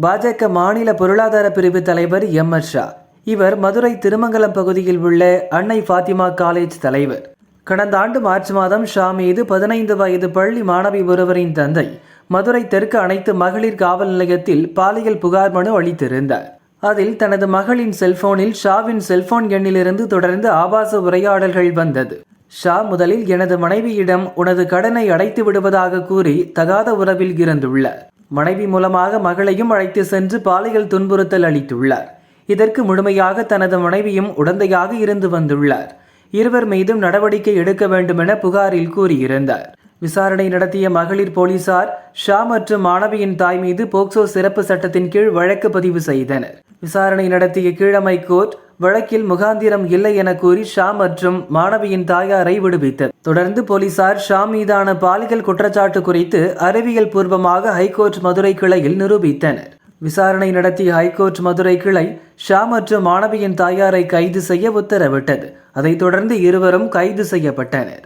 பாஜக மாநில பொருளாதார பிரிவு தலைவர் எம். எஸ் ஷா. இவர் மதுரை திருமங்கலம் பகுதியில் உள்ள அன்னை ஃபாத்திமா காலேஜ் தலைவர். கடந்த ஆண்டு மார்ச் மாதம் ஷா மீது பதினைந்து வயது பள்ளி மாணவி ஒருவரின் தந்தை மதுரை தெற்கு அனைத்து மகளிர் காவல் நிலையத்தில் பாலியல் புகார் மனு அளித்திருந்தார். அதில் தனது மகளின் செல்போனில் ஷாவின் செல்போன் எண்ணிலிருந்து தொடர்ந்து ஆபாச உரையாடல்கள் வந்தது. ஷா முதலில் எனது மனைவியிடம் உனது கடனை அடைத்து விடுவதாக கூறி தகாத உறவில் இருந்துள்ளார். மனைவி மூலமாக மகளையும் அழைத்து சென்று பாலியல் துன்புறுத்தல் அளித்துள்ளார். இதற்கு முழுமையாக தனது மனைவியும் உடந்தையாக இருந்து வந்துள்ளார். இருவர் மீதும் நடவடிக்கை எடுக்க வேண்டுமென புகாரில் கூறியிருந்தார். விசாரணை நடத்திய மகளிர் போலீசார் ஷா மற்றும் மாணவியின் தாய் மீது போக்சோ சிறப்பு சட்டத்தின் கீழ் வழக்கு பதிவு செய்தனர். விசாரணை நடத்திய கீழமை கோர்ட் வழக்கில் முகாந்திரம் இல்லை என கூறி ஷா மற்றும் மாணவியின் தாயாரை விடுவித்தது. தொடர்ந்து போலீசார் ஷா மீதான பாலியல் குற்றச்சாட்டு குறித்து அறிவியல் பூர்வமாக ஹைகோர்ட் மதுரை கிளையில் நிரூபித்தனர். விசாரணை நடத்திய ஹைகோர்ட் மதுரை கிளை ஷா மற்றும் மாணவியின் தாயாரை கைது செய்ய உத்தரவிட்டது. அதைத் தொடர்ந்து இருவரும் கைது செய்யப்பட்டனர்.